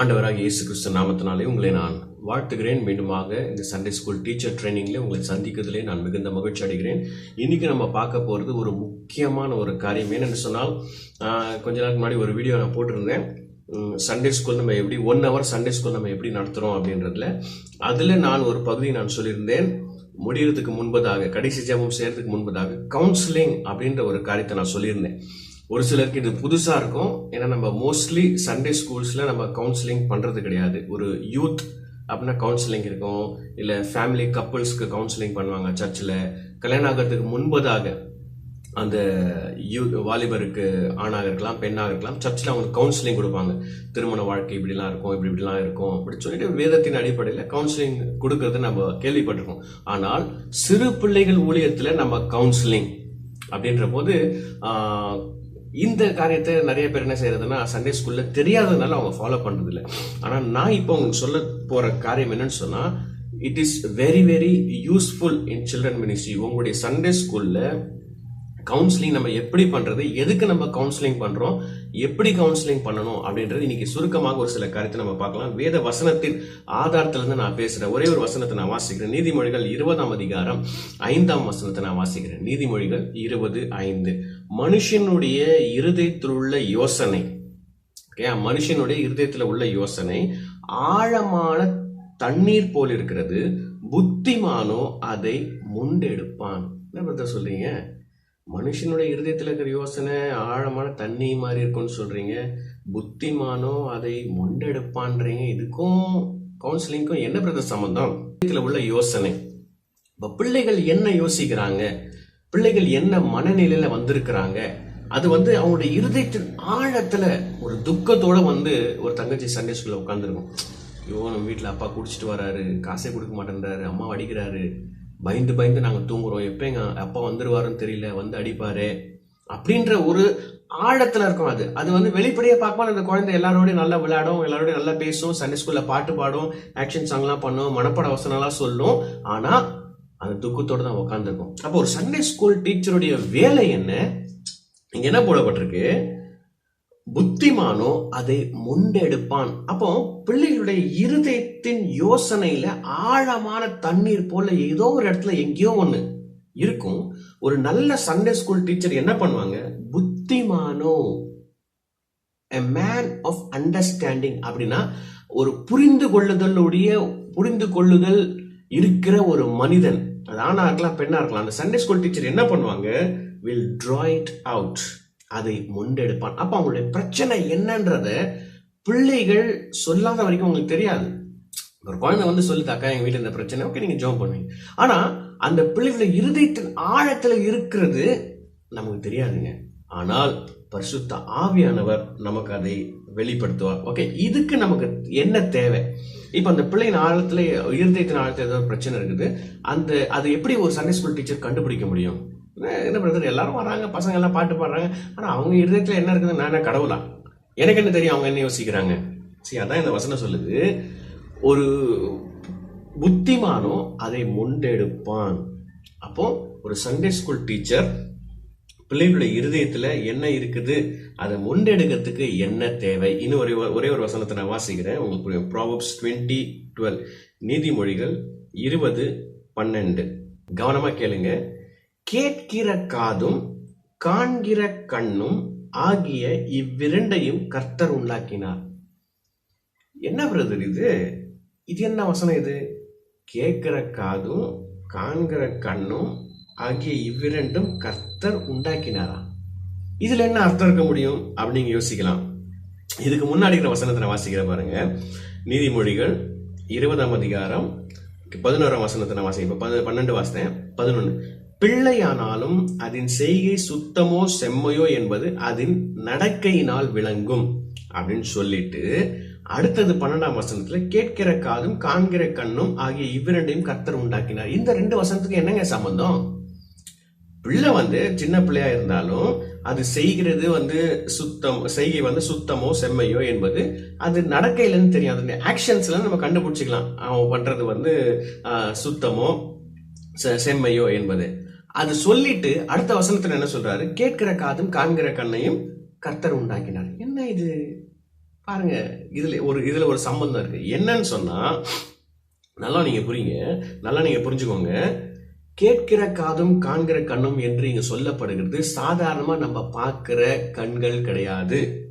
ஆண்டவராக இயேசு கிறிஸ்து நாமத்தினாலே உங்களை நான் வாழ்த்துகிறேன். மீண்டுமாக இந்த சண்டே ஸ்கூல் டீச்சர் ட்ரைனிங்ல உங்களை சந்திக்கிறதுலே நான் மிகுந்த மகிழ்ச்சி அடைகிறேன். இன்னைக்கு நம்ம பார்க்க போகிறது ஒரு முக்கியமான ஒரு காரியம். ஏனென்று சொன்னால் கொஞ்ச நாளுக்கு முன்னாடி ஒரு வீடியோ நான் போட்டிருந்தேன். சண்டே ஸ்கூல் நம்ம எப்படி ஒன் ஹவர் சண்டே ஸ்கூல் நம்ம எப்படி நடத்துகிறோம் அப்படின்றதுல. அதில் நான் ஒரு பகுதி நான் சொல்லியிருந்தேன். முடிகிறதுக்கு முன்பதாக கடைசி ஜபம் செய்கிறதுக்கு முன்பதாக கவுன்சிலிங் அப்படின்ற ஒரு காரியத்தை நான் சொல்லியிருந்தேன். ஒரு சிலருக்கு இது புதுசாக இருக்கும். ஏன்னா நம்ம மோஸ்ட்லி சண்டே ஸ்கூல்ஸில் நம்ம கவுன்சிலிங் பண்ணுறது கிடையாது. ஒரு யூத் அப்படின்னா கவுன்சிலிங் இருக்கும். இல்லை ஃபேமிலி கப்புள்ஸ்க்கு கவுன்சிலிங் பண்ணுவாங்க சர்ச்சில் கல்யாணம் ஆகிறதுக்கு முன்பதாக அந்த யூ வாலிபருக்கு ஆணாக இருக்கலாம் பெண்ணாக இருக்கலாம் சர்ச்சில் அவங்க கவுன்சிலிங் கொடுப்பாங்க. திருமண வாழ்க்கை இப்படிலாம் இருக்கும் இப்படி இப்படிலாம் இருக்கும் அப்படின்னு சொல்லிட்டு வேதத்தின் அடிப்படையில் கவுன்சிலிங் கொடுக்கறது நம்ம கேள்விப்பட்டிருக்கோம். ஆனால் சிறு பிள்ளைகள் ஊழியத்தில் நம்ம கவுன்சிலிங் அப்படின்ற போது இந்த காரியத்தை நிறைய பேர் என்ன செய்யறதுன்னா சண்டே ஸ்கூல்ல தெரியாததுனால அவங்க ஃபாலோ பண்றது இல்லை ஆனா நான் இப்போ உங்களுக்கு சொல்ல போற காரியம் என்னன்னு சொன்னா it is very very useful in children ministry உங்களுடைய சண்டே ஸ்கூல்ல கவுன்சிலிங் நம்ம எப்படி பண்றது எதுக்கு நம்ம கவுன்சிலிங் பண்றோம் எப்படி கவுன்சிலிங் பண்ணணும் அப்படின்றது இன்னைக்கு சுருக்கமாக ஒரு சில காரியத்தை நம்ம பார்க்கலாம். வேத வசனத்தின் ஆதாரத்துல இருந்து நான் பேசுறேன். ஒரே ஒரு வசனத்தை நான் வாசிக்கிறேன். நீதிமொழிகள் இருபதாம் அதிகாரம் ஐந்தாம் வசனத்தை நான் வாசிக்கிறேன். நீதிமொழிகள் இருபது ஐந்து. மனுஷனுடைய இருதயத்தில் உள்ள யோசனை. ஓகே மனுஷனுடைய இருதயத்தில் உள்ள யோசனை ஆழமான தண்ணீர் போல் இருக்கிறது புத்திமானோ அதை முண்டெடுப்பான். என்ன பிரதர் சொல்றீங்க? மனுஷனுடைய இருதயத்தில் இருக்கிற யோசனை ஆழமான தண்ணி மாதிரி இருக்கும்னு சொல்றீங்க புத்திமானோ அதை முண்டெடுப்பான்றீங்க இதுக்கும் கவுன்சிலிங்க்கும் என்ன பிரதர் சம்பந்தம்? இதில் உள்ள யோசனை. இப்போ பிள்ளைகள் என்ன யோசிக்கிறாங்க? பிள்ளைகள் என்ன மனநிலையில வந்திருக்கிறாங்க அது வந்து அவங்களுடைய இருதயத்தின் ஆழத்துல ஒரு துக்கத்தோட வந்து ஒரு தங்கச்சி சண்டே ஸ்கூல்ல உட்காந்துருக்கும் ஐயோ நம்ம வீட்டில் அப்பா குடிச்சிட்டு வராரு காசே கொடுக்க மாட்டேன்றாரு அம்மா அடிக்கிறாரு பயந்து பயந்து நாங்கள் தூங்குறோம். எப்போ எங்க அப்பா வந்துருவாருன்னு தெரியல வந்து அடிப்பாரு. அப்படின்ற ஒரு ஆழத்துல இருக்கும் அது. அது வந்து வெளிப்படையாக பார்க்கும்போது அந்த குழந்தை எல்லாரோடய நல்லா விளையாடும் எல்லாரோடய நல்லா பேசும் சண்டே ஸ்கூல்ல பாட்டு பாடும் ஆக்ஷன் சாங்லாம் பண்ணும் மனப்பட வசனம்லாம் சொல்லும். ஆனா அந்த துக்கத்தோட தான் உட்காந்துருக்கோம் அப்போ ஒரு சண்டே ஸ்கூல் டீச்சருடைய வேலை என்ன? இங்க என்ன போடப்பட்டிருக்கு? புத்திமானோ அதை முண்டெடுப்பான். அப்போ பிள்ளைகளுடைய இருதயத்தின் யோசனையில ஆழமான தண்ணீர் போல ஏதோ ஒரு இடத்துல எங்கேயோ ஒண்ணு இருக்கும். ஒரு நல்ல சண்டே ஸ்கூல் டீச்சர் என்ன பண்ணுவாங்க? புத்திமானோ எ மேன் ஆஃப் அண்டர்ஸ்டாண்டிங் அப்படின்னா ஒரு புரிந்து கொள்ளுதலுடைய புரிந்து கொள்ளுதல் இருக்கிற ஒரு மனிதன். அது ஆணாக இருக்கலாம் பெண்ணாக இருக்கலாம். அந்த சண்டே ஸ்கூல் டீச்சர் என்ன பண்ணுவாங்க? வில் ட்ராயிட் அவுட் அதை முண்டெடுப்பான் அப்போ அவங்களுடைய பிரச்சனை என்னன்றத பிள்ளைகள் சொல்லாத வரைக்கும் உங்களுக்கு தெரியாது. ஒரு குழந்தை வந்து சொல்லுதாக்கா எங்கள் வீட்டில் இந்த பிரச்சனை. ஓகே நீங்கள் ஜோம் பண்ணுவீங்க. ஆனால் அந்த பிள்ளைகளுடைய இருதயத்தின் ஆழத்தில் இருக்கிறது நமக்கு தெரியாதுங்க. ஆனால் பரிசுத்த ஆவியானவர் நமக்கு அதை வெளிப்படுத்துவார் ஓகே இதுக்கு நமக்கு என்ன தேவை? இப்போ அந்த பிள்ளையின் ஆழத்துல இருதயத்தின் ஆழத்துல ஏதோ ஒரு பிரச்சனை இருக்குது. அந்த அது எப்படி ஒரு சண்டே ஸ்கூல் டீச்சர் கண்டுபிடிக்க முடியும்? என்ன- பண்ணுறது எல்லாரும் வராங்க பசங்க எல்லாம் பாட்டு பாடுறாங்க. ஆனால் அவங்க இருதயத்தில் என்ன இருக்குது நான் என்ன கடவுளா? எனக்கு என்ன தெரியும்? அவங்க என்ன யோசிக்கிறாங்க? சரி அதான் இந்த வசனம் சொல்லுது. ஒரு புத்திமானோ அதை முண்டெடுப்பான். அப்போ ஒரு சண்டே ஸ்கூல் டீச்சர் பிள்ளைகளுடைய இருதயத்துல என்ன இருக்குது? அதை முண்டெடுக்கிறதுக்கு என்ன தேவை? இன்னும் ஒரே ஒரே ஒரு வசனத்தை நான் வாசிக்கிறேன். உங்களுக்கு புரியும். Proverbs twenty twelve. நீதிமொழிகள் இருபது பன்னெண்டு. கவனமா கேளுங்க. கேட்கிற காதும் காண்கிற கண்ணும் ஆகிய இவ்விரண்டையும் கர்த்தர் உண்டாக்கினார். என்ன பிரதர் இது? இது என்ன வசனம் இது? கேட்கிற காதும் காண்கிற கண்ணும் ஆகிய இவ்விரண்டும் கர்த்தர் கர்த்தர் உண்டாக்கினாரா? இதுல என்ன அர்த்தம் இருக்க முடியும்? அப்படின்னு நீங்க யோசிக்கலாம். இதுக்கு முன்னாடி இருக்கிற வசனத்தை நான் வாசிக்கிற பாருங்க. நீதிமொழிகள் இருபதாம் அதிகாரம் பதினோராம் வசனத்தை நான் வாசிக்கிறேன். பன்னெண்டு வாசித்தேன் பதினொன்னு. பிள்ளையானாலும் அதன் செய்கை சுத்தமோ செம்மையோ என்பது அதன் நடக்கையினால் விளங்கும் அப்படின்னு சொல்லிட்டு அடுத்தது பன்னெண்டாம் வசனத்துல கேட்கிற காதும் காண்கிற கண்ணும் ஆகிய இவ்விரண்டையும் கர்த்தர் உண்டாக்கினார். இந்த ரெண்டு வசனத்துக்கு என்னங்க சம்பந்தம்? பிள்ளை வந்து சின்ன பிள்ளையா இருந்தாலும் அது செய்கிறது வந்து சுத்தம் செய்கை வந்து சுத்தமோ செம்மையோ என்பது அது நடக்கையிலன்னு தெரியும் அது ஆக்ஷன்ஸ்ல நம்ம கண்டுபிடிச்சிக்கலாம். அவன் பண்றது வந்து சுத்தமோ செ- செம்மையோ என்பது. அது சொல்லிட்டு அடுத்த வசனத்துல என்ன சொல்றாரு? கேட்கிற காதும் காண்கிற கண்ணையும் கர்த்தர் உண்டாக்கினார். என்ன இது? பாருங்க இதுல ஒரு இதுல ஒரு சம்பந்தம் இருக்கு. என்னன்னு சொன்னா நல்லா நீங்க புரியுங்க. நல்லா நீங்க புரிஞ்சுக்கோங்க. கேட்கிற காதும் காண்கிற கண்ணும் என்று இங்கு சொல்லப்படுகிறது. சாதாரணமா நம்ம பார்க்கிற கண்கள் கிடையாது.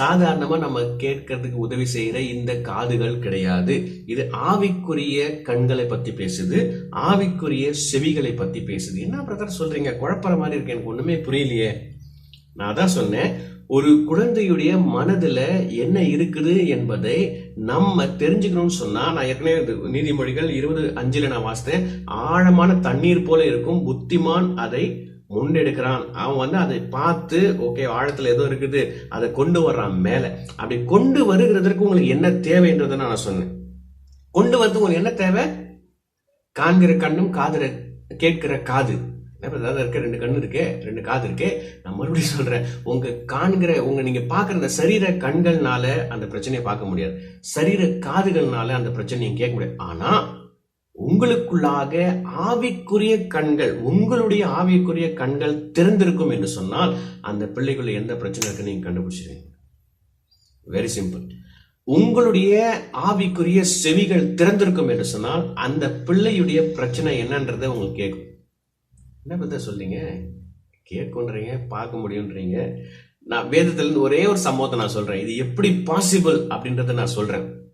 சாதாரணமா நம்ம கேட்கறதுக்கு உதவி செய்யற இந்த காதுகள் கிடையாது. இது ஆவிக்குரிய கண்களை பத்தி பேசுது ஆவிக்குரிய செவிகளை பத்தி பேசுது. என்ன பிரதர் சொல்றீங்க? குழப்பற மாதிரி இருக்கு. எனக்கு ஒண்ணுமே புரியலையே. நான் அதான் சொன்னேன் ஒரு குழந்தையுடைய மனதுல என்ன இருக்குது என்பதை நம்ம தெரிஞ்சுக்கணும்னு சொன்னா நான் ஏற்கனவே நீதிமொழிகள் இருபது அஞ்சுல நான் வாசித்தேன் ஆழமான தண்ணீர் போல இருக்கும் புத்திமான் அதை முன்னெடுக்கிறான். அவன் வந்து அதை பார்த்து ஓகே ஆழத்துல ஏதோ இருக்குது அதை கொண்டு வர்றான் மேல. அப்படி கொண்டு வருகிறதற்கு உங்களுக்கு என்ன தேவைன்றதை நான் சொன்னேன். கொண்டு வரது உங்களுக்கு என்ன தேவை? காண்கிற கண்ணும் காதுற கேட்கிற காது. அதாவது இருக்க ரெண்டு கண்ணு இருக்கே ரெண்டு காது இருக்கே நான் மறுபடியும் சொல்றேன் உங்க காண்கிற உங்க நீங்க பாக்குற அந்த சரீர கண்கள்னால அந்த பிரச்சனையை பார்க்க முடியாது. சரீர காதுகள்னால அந்த பிரச்சனையை கேட்க முடியாது. ஆனா உங்களுக்குள்ளாக ஆவிக்குரிய கண்கள் உங்களுடைய ஆவிக்குரிய கண்கள் திறந்திருக்கும் என்று சொன்னால் அந்த பிள்ளைக்குள்ள எந்த பிரச்சனை இருக்கு நீங்க கண்டுபிடிச்சிருவீங்க. வெரி சிம்பிள் உங்களுடைய ஆவிக்குரிய செவிகள் திறந்திருக்கும் என்று சொன்னால் அந்த பிள்ளையுடைய பிரச்சனை என்னன்றதை உங்களுக்கு கேட்கும். என்ன பார்த்தா சொல்லிங்க கேட்குன்றீங்க பார்க்க முடியுன்றீங்க நான் வேதத்துலேருந்து ஒரே ஒரு சம்பவத்தை நான் சொல்கிறேன் இது எப்படி பாசிபிள் அப்படின்றத நான் சொல்கிறேன்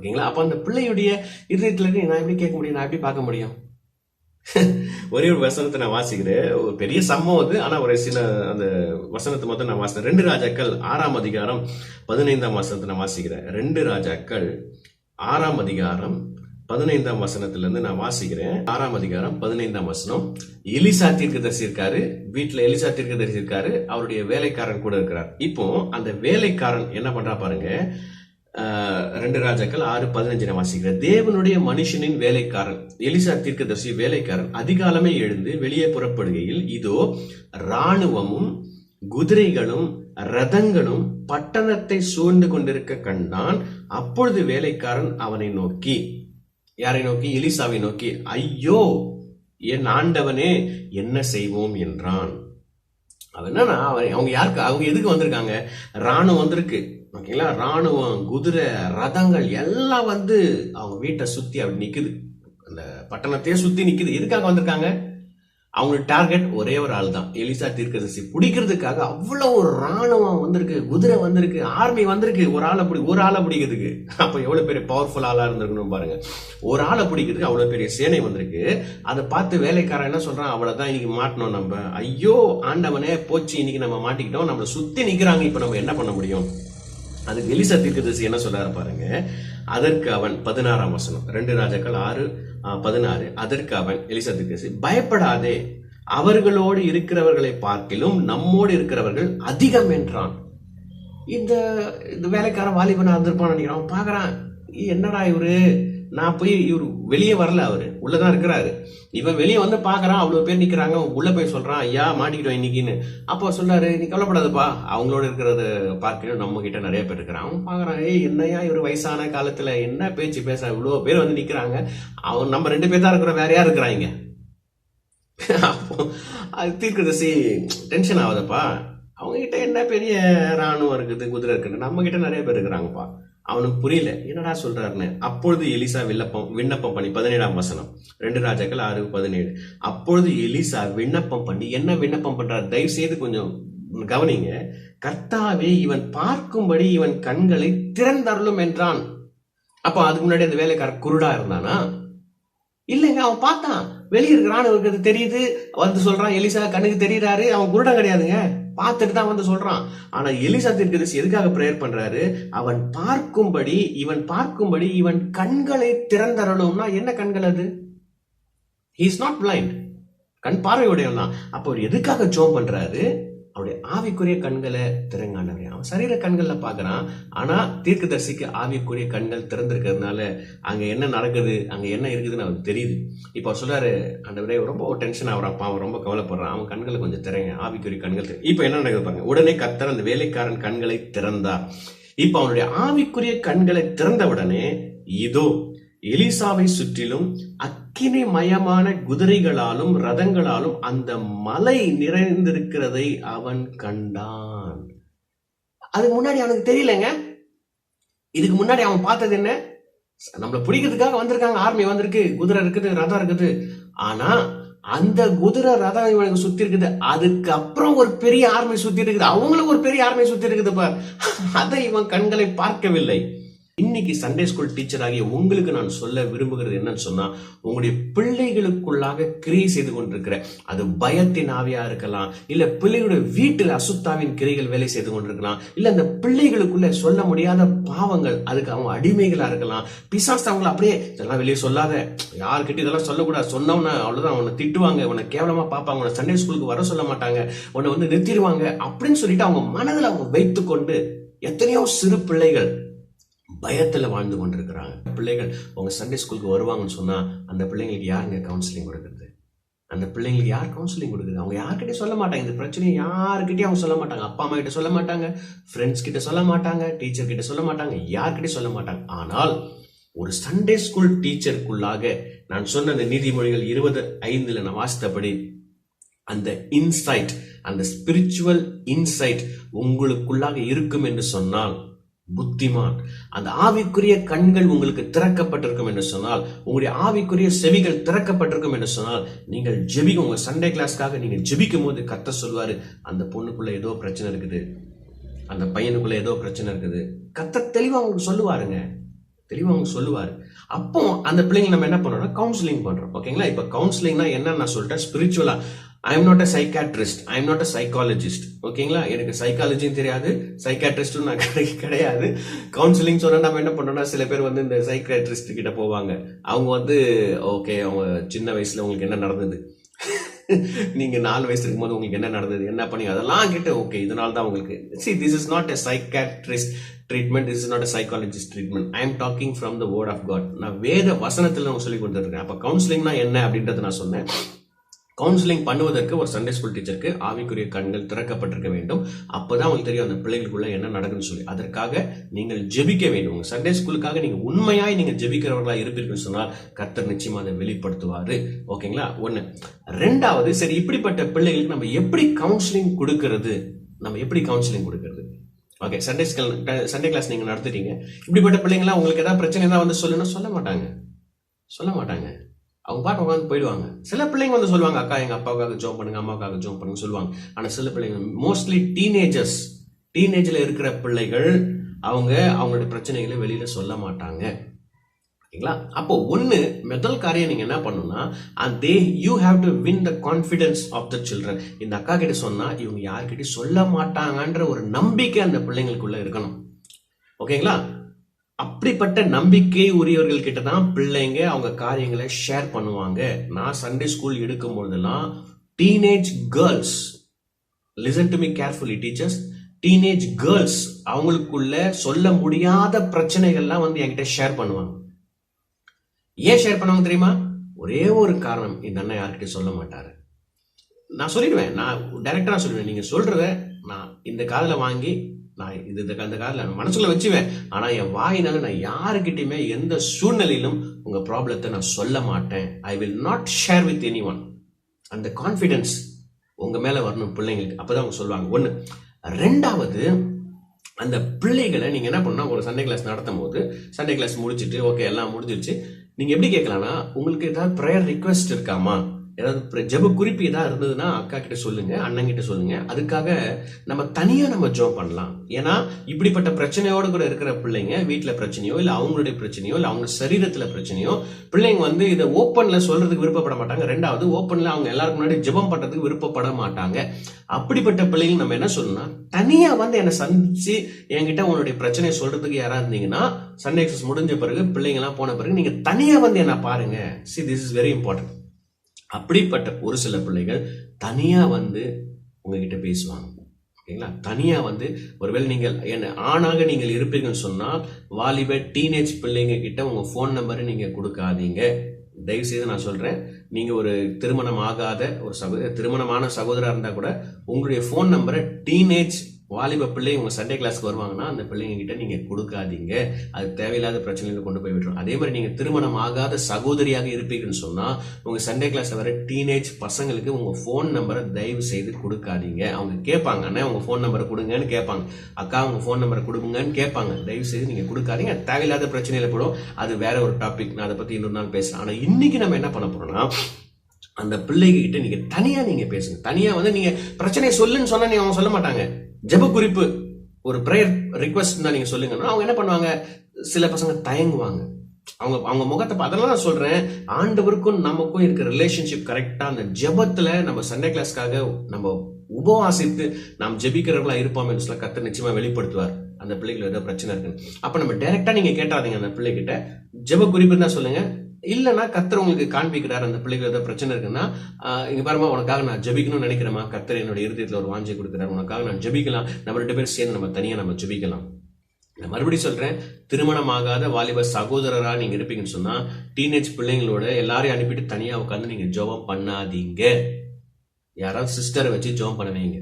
ஓகேங்களா? அப்போ அந்த பிள்ளையுடைய இதயத்துல இருந்து நான் எப்படி கேட்க முடியும்? நான் எப்படி பார்க்க முடியும்? ஒரே ஒரு வசனத்தை நான் வாசிக்கிறேன். ஒரு பெரிய சம்பவம் அது. ஆனால் ஒரு சில அந்த வசனத்தை மட்டும் நான் வாசிக்கிறேன். ரெண்டு ராஜாக்கள் ஆறாம் அதிகாரம் பதினைந்தாம் வசனத்தை நான் வாசிக்கிறேன். ரெண்டு ராஜாக்கள் ஆறாம் அதிகாரம் பதினைந்தாம் வசனத்துல இருந்து நான் வாசிக்கிறேன். ஆறாம் அதிகாரம் பதினைந்தாம் வசனம். எலிசா தீர்க்கதரிசி இருக்காரு வீட்டுல எலிசா தீர்க்கதரிசி இருக்காரு அவருடைய வேலைக்காரன் கூட இருக்கிறார். இப்போ அந்த வேலைக்காரன் என்ன பண்றா பாருங்க. ரெண்டு ராஜாக்கள் ஆறு பதினஞ்சு நான் வாசிக்கிறேன். தேவனுடைய மனுஷனின் வேலைக்காரன் எலிசா தீர்க்கதரிசி வேலைக்காரன் அதிகாலமே எழுந்து வெளியே புறப்படுகையில் இதோ ராணுவமும் குதிரைகளும் ரதங்களும் பட்டணத்தை சூழ்ந்து கொண்டிருக்க கண்டான். அப்பொழுது வேலைக்காரன் அவனை நோக்கி யாரை நோக்கி? எலிசாவை நோக்கி ஐயோ என் ஆண்டவனே என்ன செய்வோம்? என்றான். அவன் என்னன்னா அவன் அவங்க யாருக்கு அவங்க எதுக்கு வந்திருக்காங்க? ராணுவம் வந்திருக்கு. ஓகேங்களா? ராணுவம் குதிரை ரதங்கள் எல்லாம் வந்து அவங்க வீட்டை சுத்தி அப்படி நிக்குது. அந்த பட்டணத்தையே சுத்தி நிக்குது. எதுக்காக வந்திருக்காங்க? அவங்களுக்கு டார்கெட் ஒரே ஒரு ஆள் தான் எலிசா தீர்க்கதரிசி பிடிக்கிறதுக்காக அவ்வளோ ஒரு ராணுவம் வந்திருக்கு குதிரை வந்திருக்கு ஆர்மி வந்திருக்கு. ஒரு ஆளை பிடி ஒரு ஆளை பிடிக்கிறதுக்கு. அப்போ எவ்வளோ பெரிய பவர்ஃபுல் ஆளாக இருந்திருக்கணும் பாருங்க. ஒரு ஆளை பிடிக்கிறதுக்கு அவ்வளோ பெரிய சேனை வந்திருக்கு. அதை பார்த்து வேலைக்காரன் என்ன சொல்றான்? அவ்வளவுதான் இன்னைக்கு மாட்டணும் நம்ம. ஐயோ ஆண்டவனே போச்சு. இன்னைக்கு நம்ம மாட்டிக்கிட்டோம். நம்மளை சுற்றி நிற்கிறாங்க இப்போ நம்ம என்ன பண்ண முடியும்? அதுக்கு எலிசா தீர்க்கதரிசி என்ன சொல்றாரு பாருங்க. அதற்கு அவன் பதினாறாம் வசனம். ரெண்டு ராஜாக்கள் ஆறு பதினாறு. அதற்கு அவன் எலிசபெத்துக்கு பயப்படாதே. அவர்களோடு இருக்கிறவர்களை பார்க்கிலும் நம்மோடு இருக்கிறவர்கள் அதிகம் என்றான். இந்த இந்த வேலைக்காரன் வாலிபனாக இருந்திருப்பான்னு நினைக்கிறான். பார்க்குறான் என்னடா இவரு? நான் போய் இவர் வெளியே வரல அவர். உள்ளதான் இருக்கிறாரு. இவன் வெளியே வந்து பார்க்குறான் அவ்வளோ பேர் நிற்கிறாங்க அவன் போய் சொல்கிறான் ஐயா மாட்டிக்கிட்டோம் இன்னைக்குன்னு. அப்போ சொல்கிறாரு நீ கவலைப்படாதப்பா. அவங்களோட இருக்கிறத பார்க்கணும் நம்ம கிட்ட நிறைய பேர் இருக்கிறான் அவன் பார்க்குறான் ஏய் என்னையா இவர் வயசான காலத்தில் என்ன பேச்சு பேச இவ்வளோ பேர் வந்து நிற்கிறாங்க அவன் நம்ம ரெண்டு பேர் தான் இருக்கிறோம் வேற யார் இருக்கிறாங்க? அப்போ அது தீர்க்கதசி டென்ஷன் ஆகுதப்பா. அவங்க கிட்ட என்ன பெரிய ராணுவம் இருக்குது குதிரை இருக்குது நம்ம கிட்ட நிறைய பேர் இருக்கிறாங்கப்பா. அவனுக்கு புரியல. என்னடா சொல்றாருன்னு. அப்பொழுது எலிசா விண்ணப்பம் விண்ணப்பம் பண்ணி பதினேழாம் வசனம். ரெண்டு ராஜாக்கள் ஆறு பதினேழு. அப்பொழுது எலிசா விண்ணப்பம் பண்ணி என்ன விண்ணப்பம் பண்றாரு? தயவு செய்து கொஞ்சம் கவனிங்க. கர்த்தாவே இவன் பார்க்கும்படி இவன் கண்களை திறந்தருளும் என்றான். அப்ப அதுக்கு முன்னாடி அந்த வேலைக்காரர் குருடா இருந்தானா? இல்லைங்க அவன் பார்த்தான். வெளியே இருக்கிற அது தெரியுது. வந்து சொல்றான் எலிசா கண்ணுக்கு தெரியுறாரு. அவன் குருடம் கிடையாதுங்க. பார்த்துட்டு தான் வந்து சொல்றான். ஆனா எலிசா தீர்க்கதரிசி எதுக்காக பிரேயர் பண்றாரு? அவன் பார்க்கும்படி இவன் பார்க்கும்படி இவன் கண்களை திறந்தரணும்னா என்ன கண்கள் அது? இஸ் நாட் பிளைண்ட் கண் பார்வையுடையவன் தான். அப்போ அவர் எதுக்காக ஜோம் பண்றாரு? அவருடைய ஆவிக்குரிய கண்களை திறங்கானவரே. அவன் சரீர பார்க்குறான். ஆனால் தீர்க்க தீர்க்கதரிசிக்கு ஆவிக்குரிய கண்கள் திறந்திருக்கிறதுனால அங்கே என்ன நடக்குது அங்கே என்ன இருக்குதுன்னு அவனுக்கு தெரியுது. இப்போ அவர் சொல்றாரு ஆண்டவரே ரொம்ப டென்ஷன் ஆகுறான் அவன் ரொம்ப கவலைப்படுறான் அவன் கண்களை கொஞ்சம் திறங்க ஆவிக்குரிய கண்கள் திற- இப்போ என்ன நடக்குது பாருங்க. உடனே கத்தர் அந்த வேலைக்காரன் கண்களை திறந்தா இப்போ அவனுடைய ஆவிக்குரிய கண்களை திறந்த உடனே இதோ எலிசாவை சுற்றிலும் அக்கினி மயமான குதிரைகளாலும் ரதங்களாலும் அந்த மலை நிறைந்திருக்கிறதை அவன் கண்டான். அதுக்கு முன்னாடி அவனுக்கு தெரியலங்க. இதுக்கு முன்னாடி அவன் பார்த்தது என்ன? நம்மள பிடிக்கிறதுக்காக வந்திருக்காங்க. ஆர்மி வந்திருக்கு குதிரை இருக்குது ரதம் இருக்குது. ஆனா அந்த குதிரை ரதம் இவனுக்கு சுத்தி இருக்குது. அதுக்கப்புறம் ஒரு பெரிய ஆர்மி சுத்தி இருக்குது. அவங்களும் ஒரு பெரிய ஆர்மி சுத்தி இருக்குது பார். அதை இவன் கண்களை பார்க்கவில்லை. இன்னைக்கு சண்டே ஸ்கூல் டீச்சர் ஆகிய உங்களுக்கு நான் சொல்ல விரும்புகிறது என்னன்னு சொன்னா உங்களுடைய பிள்ளைகளுக்குள்ளாக கிரியை செய்து கொண்டிருக்கிற அது பயத்தின் ஆவியா இருக்கலாம் இல்ல பிள்ளைகளுடைய வீட்டில் அசுத்தாவின் கிரைகள் வேலை செய்து கொண்டிருக்கலாம் இல்ல அந்த பிள்ளைகளுக்குள்ள சொல்ல முடியாத பாவங்கள் அதுக்கு அவங்க அடிமைகளா இருக்கலாம் பிசாஸ் அவங்கள அப்படியே இதெல்லாம் வெளியே சொல்லாத யாருக்கிட்ட இதெல்லாம் சொல்லக்கூடாது சொன்னவன அவ்வளவுதான் அவனை திட்டுவாங்க உன்னை கேவலமா பார்ப்பாங்க உன்னை சண்டே ஸ்கூலுக்கு வர சொல்ல மாட்டாங்க உன்னை வந்து நிறுத்திடுவாங்க அப்படின்னு சொல்லிட்டு அவங்க மனதில் அவங்க வைத்துக்கொண்டு எத்தனையோ சிறு பிள்ளைகள் பயத்தில் வாழ்ந்து கொண்டிருக்கிறாங்க. பிள்ளைகள் அவங்க சண்டே ஸ்கூலுக்கு வருவாங்கன்னு சொன்னால் அந்த பிள்ளைங்களுக்கு யாருங்க கவுன்சிலிங் கொடுக்குறது? அந்த பிள்ளைங்களுக்கு யார் கவுன்சிலிங் கொடுக்குது? அவங்க யார்கிட்டயும் சொல்ல மாட்டாங்க. இந்த பிரச்சனையை யாருக்கிட்டையும் அவங்க சொல்ல மாட்டாங்க. அப்பா அம்மா கிட்ட சொல்ல மாட்டாங்க. ஃப்ரெண்ட்ஸ் கிட்ட சொல்ல மாட்டாங்க. டீச்சர் கிட்ட சொல்ல மாட்டாங்க. யார்கிட்டயும் சொல்ல மாட்டாங்க. ஆனால் ஒரு சண்டே ஸ்கூல் டீச்சருக்குள்ளாக நான் சொன்ன அந்த நீதிமொழிகள் இருபது ஐந்துல நான் வாசித்தபடி அந்த இன்சைட் அந்த ஸ்பிரிச்சுவல் இன்சைட் உங்களுக்குள்ளாக இருக்கும் என்று சொன்னால் புத்திமான். அந்த ஆவிக்குரிய கண்கள் உங்களுக்கு திறக்கப்பட்டிருக்கும் என்று சொன்னால் உங்களுடைய ஆவிக்குரிய செவிகள் திறக்கப்பட்டிருக்கும் என்று சொன்னால் நீங்கள் ஜெபிக்கும் உங்க சண்டே கிளாஸ்க்காக நீங்க ஜெபிக்கும் போது கத்த சொல்வாரு அந்த பொண்ணுக்குள்ள ஏதோ பிரச்சனை இருக்குது. அந்த பையனுக்குள்ள ஏதோ பிரச்சனை இருக்குது. கத்த தெளிவா உங்களுக்கு சொல்லுவாருங்க. தெளிவா அவங்க சொல்லுவாரு. அப்போ அந்த பிள்ளைங்க நம்ம என்ன பண்றோம்னா கவுன்சிலிங் பண்றோம். ஓகேங்களா இப்ப கவுன்சிலிங்னா என்ன நான் சொல்லிட்டேன். ஸ்பிரிச்சுவலா I am not a psychiatrist I am not a psychologist ஓகேங்களா எனக்கு சைக்காலஜியும் தெரியாது. சைக்காட்ரிஸ்டும் நான் கிடையாது. கவுன்சிலிங் சொன்னால் நம்ம என்ன பண்ணோம்னா சில பேர் வந்து இந்த சைக்காட்ரிஸ்ட் கிட்ட போவாங்க. அவங்க வந்து ஓகே அவங்க சின்ன வயசுல உங்களுக்கு என்ன நடந்தது? நீங்க நாலு வயசு இருக்கும்போது உங்களுக்கு என்ன நடந்தது? என்ன பண்ணி அதெல்லாம் கிட்ட ஓகே இதனால தான் உங்களுக்கு see this is not a psychiatrist treatment is not a psychologist treatment I am talking from the word of God நான் வேத வசனத்தில் நான் சொல்லி கொடுத்துருக்கேன். அப்போ கவுன்சிலிங்னா என்ன அப்படின்றத நான் சொன்னேன். கவுன்சிலிங் பண்ணுவதற்கு ஒரு சண்டே ஸ்கூல் டீச்சருக்கு ஆவிக்குரிய கண்கள் திறக்கப்பட்டிருக்க வேண்டும். அப்பதான் உங்களுக்கு தெரியும் அந்த பிள்ளைகளுக்குள்ள என்ன நடக்குதுன்னு சொல்லி. அதற்காக நீங்கள் ஜெபிக்க வேண்டும். உங்கள் சண்டே ஸ்கூலுக்காக நீங்கள் உண்மையாய் நீங்கள் ஜெபிக்கிறவர்களாக இருப்பீர்கள் சொன்னால் கர்த்தர் நிச்சயமாக அதை வெளிப்படுத்துவார். ஓகேங்களா? ஒன்று ரெண்டாவது சரி இப்படிப்பட்ட பிள்ளைகளுக்கு நம்ம எப்படி கவுன்சிலிங் கொடுக்கறது? நம்ம எப்படி கவுன்சிலிங் கொடுக்கறது? ஓகே சண்டே சண்டே கிளாஸ் நீங்கள் நடத்துறீங்க இப்படிப்பட்ட பிள்ளைங்களாம் உங்களுக்கு ஏதாவது பிரச்சனை ஏதாவது வந்து சொல்லுன்னா சொல்ல மாட்டாங்க. சொல்ல மாட்டாங்க. அவங்க பாட்டு உட்காந்து போயிடுவாங்க. சில பிள்ளைங்க வந்து சொல்லுவாங்க அக்கா எங்கள் அப்பாவுக்காக ஜோம் பண்ணுங்க அம்மாவுக்காக ஜோம் பண்ணுங்க சொல்லுவாங்க. ஆனால் சில பிள்ளைங்க மோஸ்ட்லி டீனேஜர்ஸ் டீனேஜில் இருக்கிற பிள்ளைகள் அவங்க அவங்களுடைய பிரச்சனைகளை வெளியில் சொல்ல மாட்டாங்க. ஓகேங்களா? அப்போ ஒன்று முதல் காரியம் நீங்கள் என்ன பண்ணணும்னா and they you have to win the confidence of the children இந்த அக்கா கிட்ட சொன்னால் இவங்க யார்கிட்டயும் சொல்ல மாட்டாங்கன்ற ஒரு நம்பிக்கை அந்த பிள்ளைங்களுக்குள்ள இருக்கணும். ஓகேங்களா? அப்படிப்பட்ட நம்பிக்கை உரியவர்கள் கிட்ட தான் பிள்ளைங்க அவங்க காரியங்களை ஷேர் பண்ணுவாங்க. நான் சண்டே ஸ்கூல் எடுக்கும் பொழுதெல்லாம் teenage girls listen to me carefully teachers teenage girls அவங்களுக்குள்ள சொல்ல முடியாத பிரச்சனைகள்லாம் வந்து என்கிட்ட ஷேர் பண்ணுவாங்க. ஏன் ஷேர் பண்ணுவாங்க தெரியுமா? ஒரே ஒரு காரணம். இந்த அண்ணன் யார்கிட்டயும் சொல்ல மாட்டாரு. நான் சொல்லிடுவேன். நான் டைரக்டா சொல்லுவேன் நீங்க சொல்றத நான் இந்த காதுல வாங்கி நான் இது இந்த- அந்த காலத்தில் நான் மனசுல வச்சுவேன். ஆனால் என் வாயினால நான் யாருக்கிட்டையுமே எந்த சூழ்நிலையிலும் உங்கள் ப்ராப்ளத்தை நான் சொல்ல மாட்டேன். I will not share with any one அந்த கான்ஃபிடென்ஸ் உங்கள் மேலே வரணும் பிள்ளைங்களுக்கு. அப்பதான் அவங்க சொல்லுவாங்க. ஒன்று ரெண்டாவது அந்த பிள்ளைகளை நீங்கள் என்ன பண்ணால் ஒரு சண்டே கிளாஸ் நடத்தும் போது சண்டே கிளாஸ் முடிச்சிட்டு ஓகே எல்லாம் முடிஞ்சிருச்சு. நீங்கள் எப்படி கேட்கலாம்னா உங்களுக்கு ஏதாவது ப்ரேயர் ரிக்வெஸ்ட் இருக்காமா? ஏதாவது ஜெப குறிப்பு ஏதாவது இருந்ததுன்னா அக்கா கிட்ட சொல்லுங்க அண்ணன் கிட்ட சொல்லுங்க. அதுக்காக நம்ம தனியா நம்ம ஜெபம் பண்ணலாம். ஏன்னா இப்படிப்பட்ட பிரச்சனையோட கூட இருக்கிற பிள்ளைங்க வீட்டில் பிரச்சனையோ இல்ல அவங்களுடைய பிரச்சனையோ இல்ல அவங்க சரீரத்துல பிரச்சனையோ பிள்ளைங்க வந்து இதை ஓப்பன்ல சொல்றதுக்கு விருப்பப்பட மாட்டாங்க. ரெண்டாவது ஓப்பன்ல அவங்க எல்லாருக்கும் முன்னாடி ஜெபம் பண்றதுக்கு விருப்பப்பட மாட்டாங்க. அப்படிப்பட்ட பிள்ளைங்க நம்ம என்ன சொல்லணும்னா தனியா வந்து என்னை சந்திச்சு என்கிட்ட உன்னுடைய பிரச்சனையை சொல்றதுக்கு யாரா இருந்தீங்கன்னா சண்டே எக்ஸஸ் முடிஞ்ச பிறகு பிள்ளைங்க எல்லாம் போன பிறகு நீங்க தனியா வந்து என்ன பாருங்க. See this is very important அப்படிப்பட்ட ஒரு சில பிள்ளைகள் தனியாக வந்து உங்ககிட்ட பேசுவாங்க. ஓகேங்களா? தனியாக வந்து ஒருவேளை நீங்கள் என்ன ஆணாக நீங்கள் இருப்பீங்கன்னு சொன்னால் வாலிப டீனேஜ் பிள்ளைங்க கிட்ட உங்கள் ஃபோன் நம்பரை நீங்கள் கொடுக்காதீங்க. தயவு செய்து நான் சொல்கிறேன் நீங்கள் ஒரு திருமணம் ஆகாத ஒரு சகோ திருமணமான சகோதராக இருந்தால் கூட உங்களுடைய ஃபோன் நம்பரை டீனேஜ் வாலிப பிள்ளை உங்கள் சண்டே கிளாஸ்க்கு வருவாங்கன்னா அந்த பிள்ளைங்க கிட்ட நீங்கள் கொடுக்காதீங்க. அது தேவையில்லாத பிரச்சனைகளை கொண்டு போய் விட்டுரும். அதே மாதிரி நீங்கள் திருமணம் ஆகாத சகோதரியாக இருப்பீங்கன்னு சொன்னால் உங்கள் சண்டே கிளாஸில் வர டீனேஜ் பசங்களுக்கு உங்கள் ஃபோன் நம்பரை தயவு செய்து கொடுக்காதீங்க. அவங்க கேட்பாங்க அண்ணா உங்கள் ஃபோன் நம்பரை கொடுங்கன்னு கேட்பாங்க. அக்கா உங்கள் ஃபோன் நம்பரை கொடுங்கன்னு கேட்பாங்க. தயவு செய்து நீங்கள் கொடுக்காதீங்க. அது தேவையில்லாத பிரச்சனையில் போடும் அது வேற ஒரு டாபிக் நான் அதை பற்றி இன்னொரு நாள் பேசுகிறேன் ஆனால் இன்னைக்கு நம்ம என்ன பண்ண போகிறோம்னா அந்த பிள்ளைகிட்ட நீங்க தனியா நீங்க பேசுங்க. தனியா வந்து நீங்க பிரச்சனையை சொல்லுன்னு சொன்னா அவங்க சொல்ல மாட்டாங்க. ஜெப குறிப்பு ஒரு ப்ரேயர் ரிக்வஸ்ட் தான் நீங்க சொல்லுங்கன்னா அவங்க என்ன பண்ணுவாங்க? சில பசங்க தயங்குவாங்க. அவங்க அவங்க முகத்தை அதெல்லாம் நான் சொல்றேன். ஆண்டவருக்கும் நமக்கும் இருக்க ரிலேஷன்ஷிப் கரெக்டா அந்த ஜெபத்துல நம்ம சண்டே கிளாஸ்க்காக நம்ம உபவாசித்து நாம் ஜெபிக்கிறவங்களா இருப்போம் சொல்ல கத்த நிச்சயமா வெளிப்படுத்துவார். அந்த பிள்ளைகள் ஏதோ பிரச்சனை இருக்குன்னு. அப்ப நம்ம டைரக்டா நீங்க கேட்டாதீங்க அந்த பிள்ளைகிட்ட. ஜெப குறிப்பு தான் சொல்லுங்க. இல்லைன்னா கத்தர் உங்களுக்கு காண்பிக்கிறார். அந்த பிள்ளைக்கு ஏதோ பிரச்சனை இருக்குன்னா இங்கே பாருமா உனக்காக நான் ஜெபிக்கணும்னு நினைக்கிறேமா கத்தர் என்னோட இருதயத்தில் ஒரு வாஞ்சை கொடுக்குறாரு. உனக்காக நான் ஜெபிக்கலாம். நம்ம ரெண்டு பேரும் சேர்ந்து நம்ம தனியாக நம்ம ஜெபிக்கலாம். நான் மறுபடியும் சொல்கிறேன் திருமணம் ஆகாத வாலிப சகோதரராக நீங்கள் இருப்பீங்கன்னு சொன்னால் டீனேஜ் பிள்ளைங்களோட எல்லாரையும் அனுப்பிட்டு தனியாக உட்காந்து நீங்கள் ஜெபம் பண்ணாதீங்க. யாராவது சிஸ்டரை வச்சு ஜெபம் பண்ணுவீங்க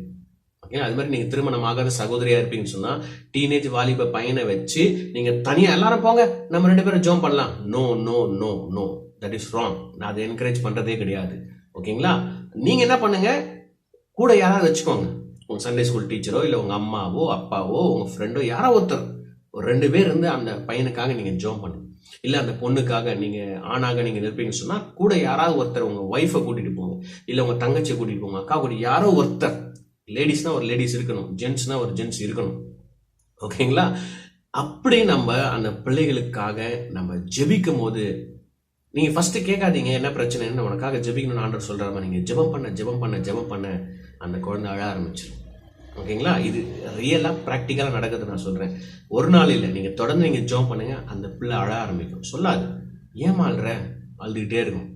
வைங்க அது மாதிரி நீங்கள் திருமணம் ஆகாத சகோதரியாக இருப்பீங்கன்னு சொன்னால் டீனேஜ் வாலிப பையனை வச்சு நீங்கள் தனியாக எல்லாரும் போங்க. நம்ம ரெண்டு பேரும் ஜோம் பண்ணலாம். No no no no that is wrong நான் அதை என்கரேஜ் பண்ணுறதே கிடையாது. ஓகேங்களா? நீங்கள் என்ன பண்ணுங்க? கூட யாராவது வச்சுக்கோங்க. உங்கள் சண்டே ஸ்கூல் டீச்சரோ இல்லை உங்கள் அம்மாவோ அப்பாவோ உங்கள் ஃப்ரெண்டோ யாரோ ஒருத்தர். ஒரு ரெண்டு பேர் இருந்து அந்த பையனுக்காக நீங்கள் ஜோம் பண்ணுங்க இல்லை அந்த பொண்ணுக்காக நீங்கள் ஆணாக நீங்கள் நிற்பீங்கன்னு சொன்னால் கூட யாராவது ஒருத்தர் உங்கள் ஒய்ஃபை கூட்டிகிட்டு போங்க. இல்லை உங்கள் தங்கச்சியை கூட்டிகிட்டு போங்க. அக்கா கூட யாரோ ஒருத்தர். லேடிஸ்னா ஒரு லேடிஸ் இருக்கணும். ஜென்ட்ஸ்னா ஒரு ஜென்ட்ஸ் இருக்கணும். ஓகேங்களா? அப்படி நம்ம அந்த பிள்ளைகளுக்காக நம்ம ஜெபிக்கும் போது நீங்க ஃபர்ஸ்ட் கேட்காதீங்க என்ன பிரச்சனைன்னு உனக்காக ஜெபிக்கணும்னு ஆண்டவர் சொல்றாரு நீங்க ஜெபம் பண்ண ஜெபம் பண்ண ஜெபம் பண்ண அந்த குழந்தை அழ ஆரம்பிச்சிடும் ஓகேங்களா? இது ரியலா ப்ராக்டிக்கலா நடக்குது நான் சொல்றேன். ஒரு நாள் இல்லை நீங்க தொடர்ந்து நீங்க ஜெபம் பண்ணுங்க அந்த பிள்ளை அழ ஆரம்பிக்கும். சொல்லாது. ஏமா அழுற அழுதுகிட்டே இருக்கும்.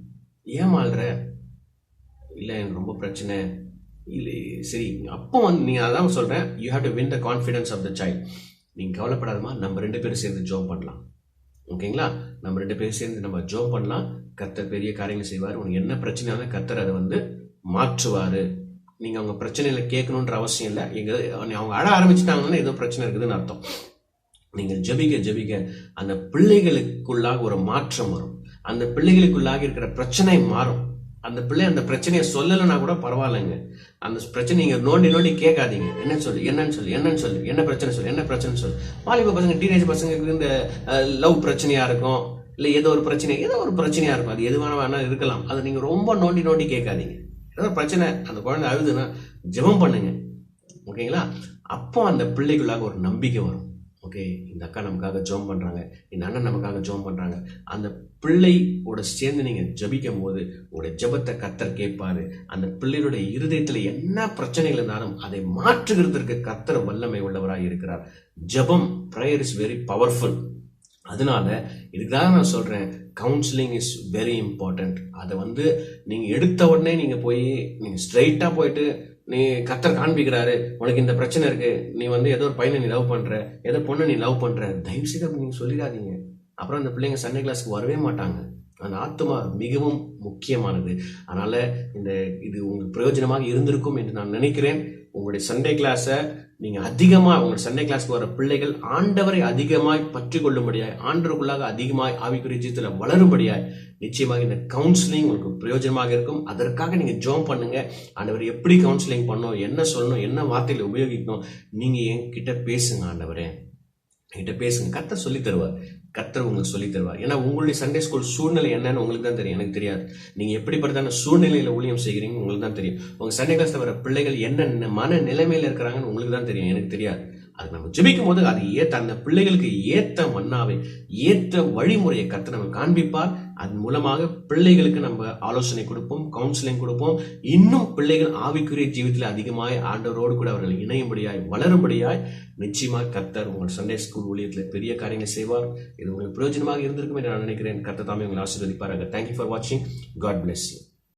ஏமா அழுற இல்லை எனக்கு ரொம்ப பிரச்சனை. இல்லை சரி அப்போ வந்து நீங்கள் அதான் சொல்கிறேன் you have to win the confidence of the child நீங்கள் கவலைப்படாதமா நம்ம ரெண்டு பேரும் சேர்ந்து ஜோம் பண்ணலாம். ஓகேங்களா? நம்ம ரெண்டு பேரும் சேர்ந்து நம்ம ஜோம் பண்ணலாம். கத்தர் பெரிய காரியங்கள் செய்வார். உனக்கு என்ன பிரச்சனையான கத்தர் அதை வந்து மாற்றுவார். நீங்கள் அவங்க பிரச்சனையில் கேட்கணுன்ற அவசியம் இல்லை. எங்கள் அவங்க அழ ஆரம்பிச்சிட்டாங்கன்னா ஏதோ பிரச்சனை இருக்குதுன்னு அர்த்தம். நீங்கள் ஜெபிக்க ஜெபிக்க அந்த பிள்ளைகளுக்குள்ளாக ஒரு மாற்றம் வரும். அந்த பிள்ளைகளுக்குள்ளாக இருக்கிற பிரச்சனை மாறும். அந்த பிள்ளை அந்த பிரச்சனையை சொல்லலைன்னா கூட பரவாயில்லைங்க. அந்த பிரச்சனை நீங்கள் நோண்டி நோண்டி கேட்காதீங்க. என்ன சொல்லு என்னன்னு சொல்லு என்னன்னு சொல்லு என்ன பிரச்சனை சொல்லு என்ன பிரச்சனை சொல்லு. வாலிப பசங்க டீனேஜ் பசங்களுக்கு இந்த லவ் பிரச்சனையா இருக்கும். இல்லை ஏதோ ஒரு பிரச்சனை ஏதோ ஒரு பிரச்சனையா இருக்கும். அது எதுவான வேணாலும் இருக்கலாம். அதை நீங்கள் ரொம்ப நோண்டி நோண்டி கேட்காதீங்க. ஏதோ பிரச்சனை அந்த குழந்தை அழுதுன்னா ஜெபம் பண்ணுங்க. ஓகேங்களா? அப்போ அந்த பிள்ளைக்குள்ளாக ஒரு நம்பிக்கை வரும். ஓகே இந்த அக்கா நமக்காக ஜோம் பண்ணுறாங்க இந்த அண்ணன் நமக்காக ஜோம் பண்ணுறாங்க அந்த பிள்ளையோட சேர்ந்து நீங்கள் ஜபிக்கும் போது உங்களுடைய ஜெபத்தை கத்தர் கேட்பாரு. அந்த பிள்ளையோட இருதயத்தில் என்ன பிரச்சனைகள் இருந்தாலும் அதை மாற்றுகிறதற்கு கத்தர் வல்லமை உள்ளவராக இருக்கிறார். ஜெபம் ப்ரேயர் இஸ் வெரி பவர்ஃபுல் அதனால இதுக்காக நான் சொல்கிறேன் கவுன்சிலிங் இஸ் வெரி இம்பார்ட்டண்ட் அதை வந்து நீங்கள் எடுத்த உடனே நீங்கள் போய் நீங்கள் ஸ்ட்ரைட்டாக போயிட்டு நீ கத்தர் காண்பிக்கிறாரு உனக்கு இந்த பிரச்சனை இருக்கு நீ வந்து ஏதோ ஒரு பையனை நீ லவ் பண்ற ஏதோ பொண்ணை நீ லவ் பண்ற தயவு செய்து அப்படி நீங்க சொல்லிடாதீங்க. அப்புறம் அந்த பிள்ளைங்க சண்டே கிளாஸ்க்கு வரவே மாட்டாங்க. அந்த ஆத்மா மிகவும் முக்கியமானது. அதனால இந்த இது உங்களுக்கு பிரயோஜனமாக இருந்திருக்கும் என்று நான் நினைக்கிறேன். உங்களுடைய சண்டே கிளாஸை நீங்கள் அதிகமாக உங்கள் சண்டே கிளாஸ்க்கு வர பிள்ளைகள் ஆண்டவரை அதிகமாய் பற்றி கொள்ளும்படியாய் ஆண்டவருக்குள்ளாக அதிகமாய் ஆவிக்குரிய ஜீத்துல வளரும்படியாய் நிச்சயமாக இந்த கவுன்சிலிங் உங்களுக்கு பிரயோஜனமாக இருக்கும். அதற்காக நீங்கள் ஜோம் பண்ணுங்க. ஆண்டவர் எப்படி கவுன்சிலிங் பண்ணணும் என்ன சொல்லணும் என்ன வார்த்தைகளை உபயோகிக்கணும் நீங்கள் என்கிட்ட பேசுங்க ஆண்டவரே. என்கிட்ட பேசுங்க. கத்தர் சொல்லி தருவார். கத்தர் உங்களுக்கு சொல்லி தருவார். ஏன்னா உங்களுடைய சண்டே ஸ்கூல் சூழ்நிலை என்னன்னு உங்களுக்கு தான் தெரியும். எனக்கு தெரியாது. நீங்க எப்படிப்பட்டதான சூழ்நிலையில ஊழியம் செய்கிறீங்க உங்களுக்கு தான் தெரியும். உங்க சண்டே கிளாஸ்ல வர பிள்ளைகள் என்னென்ன மன நிலைமையில இருக்கிறாங்கன்னு உங்களுக்கு தான் தெரியும். எனக்கு தெரியாது. அது நம்ம ஜெபிக்கும் போது அது ஏற்ற அந்த பிள்ளைகளுக்கு ஏற்ற மன்னாவை ஏற்ற வழிமுறையை கற்று நம்ம காண்பிப்பார். அதன் மூலமாக பிள்ளைகளுக்கு நம்ம ஆலோசனை கொடுப்போம் கவுன்சிலிங் கொடுப்போம். இன்னும் பிள்ளைகள் ஆவிக்குரிய ஜீவிதத்தில் அதிகமாய் ஆண்டவரோடு கூட அவர்கள் இணையும்படியாய் வளரும்படியாய் நிச்சயமாக கத்தர் உங்கள் சண்டே ஸ்கூல் ஊழியத்தில் பெரிய காரியங்கள் செய்வார். இது உங்களுக்கு பிரயோஜனமாக இருந்திருக்கும் என்று நான் நினைக்கிறேன். கத்த தாமே உங்களை ஆசீர்வதிப்பார்கள் தேங்க்யூ ஃபார் வாட்சிங் காட் பிளெஸ் யூ